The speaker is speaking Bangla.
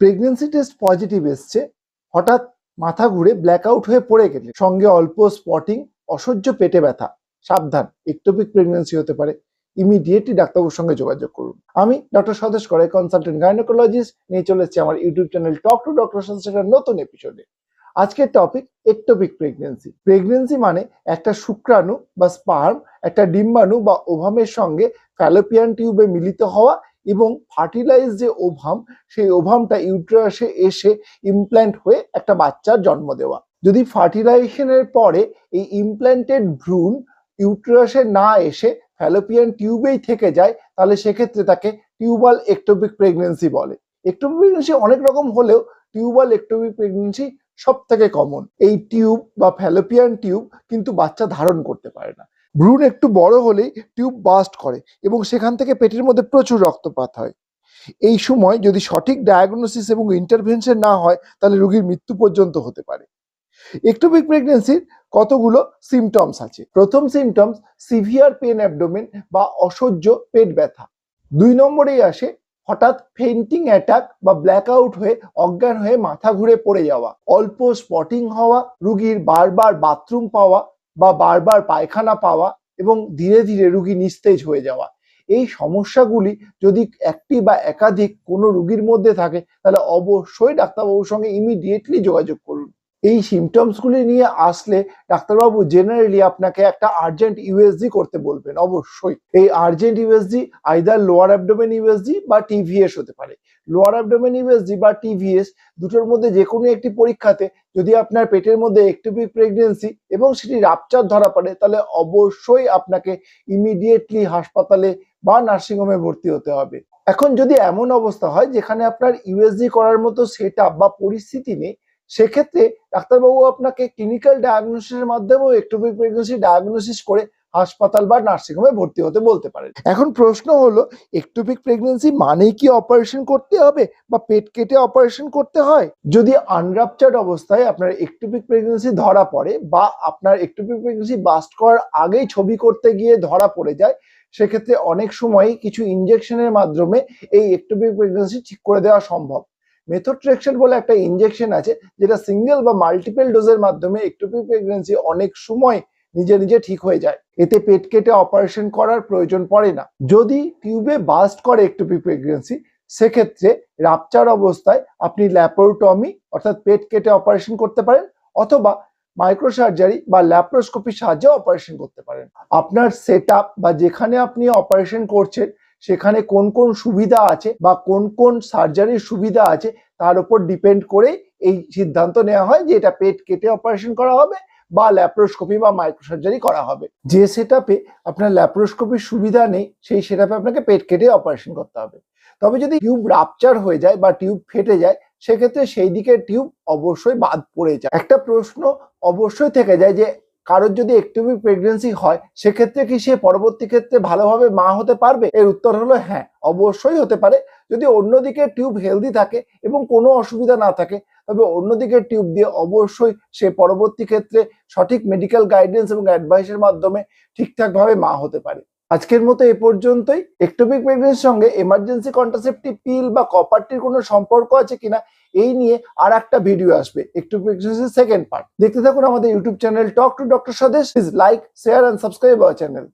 প্রেগনেন্সি টেস্ট পজিটিভ এসছে, হঠাৎ মাথা ঘুরে ব্ল্যাক আউট হয়ে পড়ে গেলে, সঙ্গে অল্প স্পটিং অসহ্য পেটে ব্যথা, সাবধান একটোপিক প্রেগনেন্সি হতে পারে। ইমিডিয়েটলি ডাক্তারবাবুর সঙ্গে যোগাযোগ করুন। আমি ডক্টর স্বদেশ করে কনসালটেন্ট গাইনোকোলজিস্ট নিয়ে চলে এসেছি আমার YouTube channel talk to doctor স্বদেশের নতুন এপিসোডে আজকের টপিক একটোপিক প্রেগনেন্সি প্রেগনেন্সি মানে একটা শুক্রাণু বা স্পার্ম একটা ডিম্বাণু বা ওভামের সঙ্গে ফ্যালোপিয়ান টিউবে মিলিত হওয়া এবং ফার্টিলাইজ যে ওভাম সেই ওভামটা ইউট্রাসে এসে ইমপ্ল্যান্ট হয়ে একটা বাচ্চার জন্ম দেওয়া। যদি ফার্টিলাইজেশনের পরে এই ইমপ্ল্যান্টেড ভ্রূণ ইউট্রাসে না এসে ফ্যালোপিয়ান টিউবেই থেকে যায়, তাহলে সেক্ষেত্রে তাকে টিউবাল একটোপিক প্রেগনেন্সি বলে। একটোপিক প্রেগনেন্সি অনেক রকম হলেও টিউবাল একটোপিক প্রেগনেন্সি সব থেকে কমন এই টিউব বা ফ্যালোপিয়ান টিউব কিন্তু বাচ্চা ধারণ করতে পারে না। ভ্রূণ একটু বড় হলেই টিউব বাস্ট করে এবং সেখান থেকে পেটের মধ্যে প্রচুর রক্তপাত হয়। এই সময় যদি সঠিক ডায়াগনোসিস এবং ইন্টারভেনশন না হয়, তাহলে রোগীর মৃত্যু পর্যন্ত হতে পারে। একটোপিক প্রেগনেন্সির কতগুলো সিমটমস আছে? প্রথম সিমটমস সিভিয়ার পেন অ্যাবডোমেন বা অসহ্য পেট ব্যথা। দুই নম্বরেই আসে হঠাৎ ফেন্টিং অ্যাটাক বা ব্ল্যাকআউট হয়ে, অজ্ঞান হয়ে মাথা ঘুরে পড়ে যাওয়া, অল্প স্পটিং হওয়া, রুগীর বারবার বাথরুম পাওয়া বা বারবার পায়খানা পাওয়া এবং ধীরে ধীরে রুগী নিস্তেজ হয়ে যাওয়া। এই সমস্যাগুলি যদি একটি বা একাধিক কোনো রুগীর মধ্যে থাকে, তাহলে অবশ্যই ডাক্তারবাবুর সঙ্গে ইমিডিয়েটলি যোগাযোগ করুন। এই সিমটমসগুলি নিয়ে আসলে ডাক্তারবাবু জেনারেলি আপনাকে একটা আর্জেন্ট ইউএসজি করতে বলবেন, অবশ্যই। এই urgent USG either lower abdomen USG বা টিভিএস হতে পারে। লোয়ার অ্যাবডোমেন ইউএসজি বা টিভিএস দুটোর মধ্যে যে কোনো একটি পরীক্ষাতে যদি আপনার পেটের মধ্যে একটিপিক প্রেগনেন্সি এবং সেটি রাপচার ধরা পড়ে, তাহলে অবশ্যই আপনাকে ইমিডিয়েটলি হাসপাতালে বা নার্সিংহোমে ভর্তি হতে হবে। এখন যদি এমন অবস্থা হয় যেখানে আপনার ইউএসজি করার মতো সেট বা পরিস্থিতি নেই সেক্ষেত্রে ডাক্তারবাবু আপনাকে ক্লিনিক্যাল ডায়াগনোসিসের মাধ্যমেও একটোপিক প্রেগনেন্সি ডায়াগনোসিস করে হাসপাতাল বা নার্সিংহোমে ভর্তি হতে বলতে পারেন। এখন প্রশ্ন হলো একটোপিক প্রেগনেন্সি মানেই কি অপারেশন করতে হবে বা পেট কেটে অপারেশন করতে হয়? যদি আনরাপচার্ড অবস্থায় আপনার একটোপিক প্রেগনেন্সি ধরা পড়ে বা আপনার একটোপিক প্রেগনেন্সি বাস্ট করার আগেই ছবি করতে গিয়ে ধরা পড়ে যায়, সেক্ষেত্রে অনেক সময় কিছু ইনজেকশনের মাধ্যমে এই একটোপিক প্রেগনেন্সি ঠিক করে দেওয়া সম্ভব। মেথোট্রেকশন বলে একটা ইনজেকশন আছে, যেটা সিঙ্গেল বা মাল্টিপল ডোজের মাধ্যমে একটোপিক প্রেগনেন্সি অনেক সময় নিজে নিজে ঠিক হয়ে যায়। এতে পেট কেটে অপারেশন করার প্রয়োজন পড়ে না। যদি টিউবে বাস্ট করে একটোপিক প্রেগনেন্সি সেক্ষেত্রে রাপচার অবস্থায় আপনি ল্যাপারোটমি অর্থাৎ পেট কেটে অপারেশন করতে পারেন, অথবা মাইক্রোসার্জারি বা ল্যাপ্রোস্কোপির সাহায্যে অপারেশন করতে পারেন। আপনার সেট বা যেখানে আপনি অপারেশন করছেন সেখানে কোন কোন সুবিধা আছে বা কোন কোন সার্জারির সুবিধা আছে, তার উপর ডিপেন্ড করে এই সিদ্ধান্ত নেওয়া হয় যে এটা পেট কেটে অপারেশন করা হবে বা ল্যাপ্রোস্কোপি বা মাইক্রোসার্জারি করা হবে। যে সেট আপনার ল্যাপ্রোস্কোপির সুবিধা নেই, সেই সেট আপনাকে পেট কেটে অপারেশন করতে হবে। তবে যদি টিউব রাপচার হয়ে যায় বা টিউব ফেটে যায়, সেক্ষেত্রে সেই দিকে টিউব অবশ্যই বাদ পড়ে যায়। একটা প্রশ্ন অবশ্যই থেকে যায় যে কারোর যদি একটু প্রেগনেন্সি হয়, সেক্ষেত্রে কি সে পরবর্তী ক্ষেত্রে ভালোভাবে মা হতে পারবে? এর উত্তর হলো হ্যাঁ অবশ্যই হতে পারে। যদি অন্যদিকে টিউব হেলদি থাকে এবং কোনো অসুবিধা না থাকে, তবে অন্যদিকে টিউব দিয়ে অবশ্যই সে পরবর্তী ক্ষেত্রে সঠিক মেডিকেল গাইডেন্স এবং অ্যাডভাইসের মাধ্যমে ঠিকঠাকভাবে মা হতে পারে। আজকের মতো এ পর্যন্তই। একটোপিক প্রেগনেন্সির সঙ্গে এমার্জেন্সি কন্ট্রাসেপটিভ পিল বা কপারটির কোনো সম্পর্ক আছে কিনা, এই নিয়ে আর একটা ভিডিও আসবে একটু প্রেগনেন্সির সেকেন্ড পার্ট দেখতে থাকুন আমাদের YouTube channel talk to doctor Swadesh please like share and subscribe our channel